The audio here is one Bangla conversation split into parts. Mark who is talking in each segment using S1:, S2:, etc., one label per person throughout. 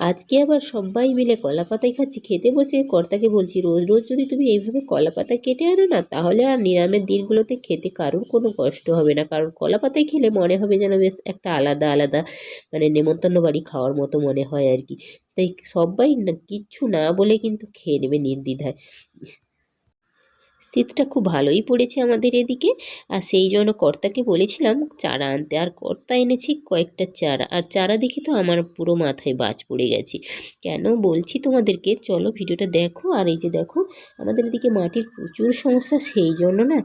S1: আজকে আবার সবাই মিলে কলা পাতায় খাচ্ছি, খেতে বসে কর্তাকে বলছি, রোজ রোজ যদি তুমি এইভাবে কলা পাতা কেটে আনো না, তাহলে আর নিরামের দিনগুলোতে খেতে কারোর কোনো কষ্ট হবে না। কারণ কলা পাতায় খেলে মনে হবে যেন বেশ একটা আলাদা আলাদা মানে নেমন্তন্ন বাড়ি খাওয়ার মতো মনে হয় আর কি। তাই সবাই না, কিচ্ছু না বলে কিন্তু খেয়ে নেবে নির্দ্বিধায়। শীতটা খুব ভালোই পড়েছে আমাদের এদিকে। আর সেই জন্য কর্তাকে বলেছিলাম, চারা আনতে। আর কর্তা এনেছি কয়েকটা চারা। আর চারা দেখে তো আমার পুরো মাথায় বাজ পড়ে গেছে। কেন বলছি তোমাদেরকে? চলো ভিডিওটা দেখো। আর এই যে দেখো, আমাদের এদিকে মাটির প্রচুর সমস্যা। সেই জন্য না,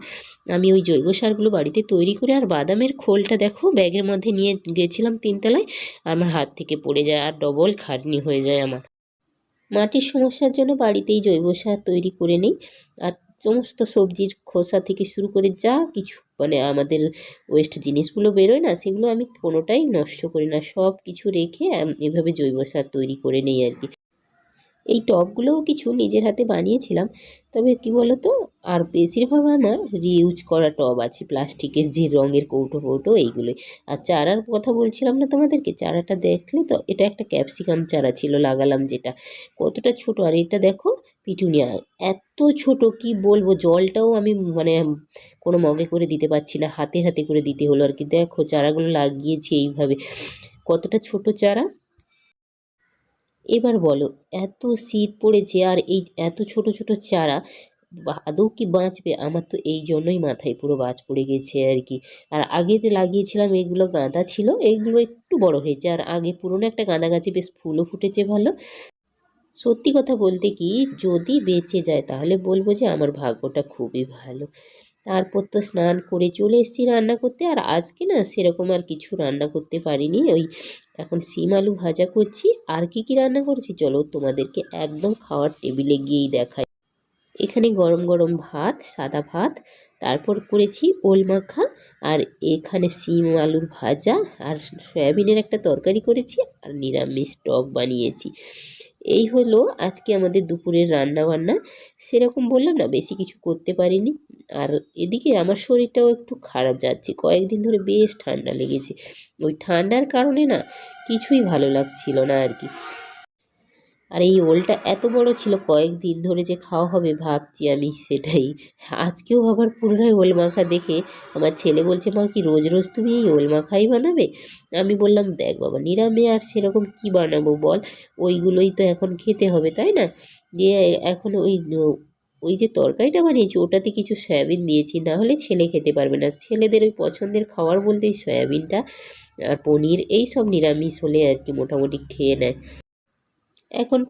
S1: আমি ওই জৈব সারগুলো বাড়িতে তৈরি করে আর বাদামের খোলটা দেখো, ব্যাগের মধ্যে নিয়ে গেছিলাম তিনতলায়। আমার হাত থেকে পড়ে যায় আর ডবল খাটনি হয়ে যায় আমার। মাটির সমস্যার জন্য বাড়িতেই জৈব সার তৈরি করে নিই। আর সমস্ত সবজির খোসা থেকে শুরু করে যা কিছু মানে আমাদের ওয়েস্ট জিনিসগুলো বেরোয় না, সেগুলো আমি কোনোটাই নষ্ট করি না। সব কিছু রেখে এভাবে জৈব সার তৈরি করে নেই আর কি। এই টবগুলোও কিছু নিজের হাতে বানিয়েছিলাম, তবে কি বলতো আর বেশিরভাগ আমার রিউজ করা টব আছে, প্লাস্টিকের যে রঙের কৌটো কৌটো এইগুলোই। আর চারার কথা বলছিলাম না তোমাদেরকে? চারাটা দেখলে তো, এটা একটা ক্যাপসিকাম চারা ছিল, লাগালাম যেটা। কতটা ছোট, আর এটা দেখো পিটুনিয়া এত ছোট, কি বলব? জলটাও আমি মানে কোনো মগে করে দিতে পারছি না, হাতে হাতে করে দিতে হলো। আর কি দেখো, চারাগুলো লাগিয়েছি এইভাবে। কতটা ছোট চারা? এবার বলো, এত শীত পড়েছে, আর এই এত ছোট ছোট চারা আদৌ কি বাঁচবে? আমার তো এই জন্যই মাথায় পুরো বাজ পড়ে গেছে আর কি। আর আগে যে লাগিয়েছিলাম এগুলো গাঁদা ছিল, এগুলো একটু বড় হয়েছে। আর আগে পুরনো একটা গাঁদা গাছে বেশ ফুলও ফুটেছে ভালো। সত্যি কথা বলতে কি, যদি বেঁচে যায় তাহলে বলব যে আমার ভাগ্যটা খুবই ভালো। তারপর তো স্নান করে চলে এসেছি রান্না করতে। আর আজকে না সেরকম আর কিছু রান্না করতে পারিনি। ওই এখন সিম আলু ভাজা করছি। আর কি কি রান্না করেছি? চলো তোমাদেরকে একদম খাওয়ার টেবিলে গিয়েই দেখাই। এখানে গরম গরম ভাত, সাদা ভাত, তারপর করেছি ওল মাখা, আর এখানে সিম আলুর ভাজা, আর সয়াবিনের একটা তরকারি করেছি, আর নিরামিষ টক বানিয়েছি। এই হলো আজকে আমাদের দুপুরের রান্না বান্না সেরকম বললাম না, বেশি কিছু করতে পারিনি। আর এদিকে আমার শরীরটাও একটু খারাপ যাচ্ছে, কয়েকদিন ধরে বেশ ঠান্ডা লেগেছে। ওই ঠান্ডার কারণে না কিছুই ভালো লাগছিল না আর কি। আর এই ওলটা এত বড় ছিল, কয়েকদিন ধরে যে খাওয়া হবে ভাবছি আমি সেটাই। আজকেও আবার পুনরায় ওল মাখা দেখে আমার ছেলে বলছে, মা, কি রোজ রোজ তুমি এই ওল মাখাই বানাবে? আমি বললাম, দেখ বাবা, নিরামে আর সেরকম কি বানাবো বল? ওইগুলোই তো এখন খেতে হবে, তাই না? দিয়ে এখন ওই ওই যে তরকারিটা বানিয়েছি, ওটাতে কিছু সয়াবিন দিয়েছি, না হলে ছেলে খেতে পারবে না। ছেলেদের ওই পছন্দের খাবার বলতে সয়াবিনটা আর পনির, এই সব নিরামিষ হলে আর কি মোটামুটি খেয়ে নেয়। এখন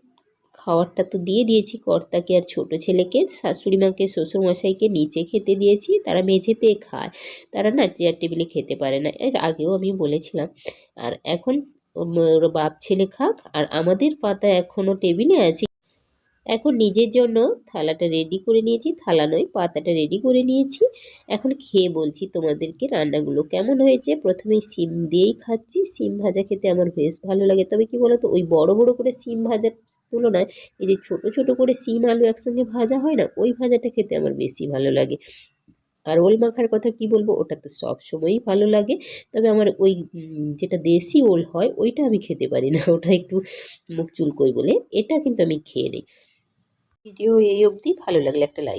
S1: খাওয়ারটা তো দিয়ে দিয়েছি, কর্তাকে আর ছোট ছেলেকে। শাশুড়ি মাকে, শ্বশুরমশাইকে নিচে খেতে দিয়েছি, তারা মেঝেতে খায়। তারা না চেয়ার টেবিলে খেতে পারে না। এর আগেও আমি বলেছিলাম। আর এখন বাপ ছেলে খাক, আর আমাদের পাতা এখনও টেবিলে আছে। এখন নিজের জন্য থালাটা রেডি করে নিয়েছি। থালা নয়, পাতাটা রেডি করে নিয়েছি। এখন খেয়ে বলছি তোমাদেরকে রান্নাগুলো কেমন হয়েছে। প্রথমে সিম দিয়েই খাচ্ছি। সিম ভাজা খেতে আমার বেশ ভালো লাগে। তবে কি বলতো, ওই বড় বড় করে সিম ভাজার তুলনায় এই যে ছোট ছোট করে সিম আলু একসঙ্গে ভাজা হয় না, ওই ভাজাটা খেতে আমার বেশি ভালো লাগে। আর ওল মাখার কথা কি বলব, ওটা তো সব সময়ই ভালো লাগে। তবে আমার ওই যেটা দেশি ওল হয়, ওইটা আমি খেতে পারি না। ওটা একটু মুখ চুলকোই বলে। এটা কিন্তু আমি খেয়ে নিই। ভিডিও এই অবধি ভালো লাগলে একটা লাইক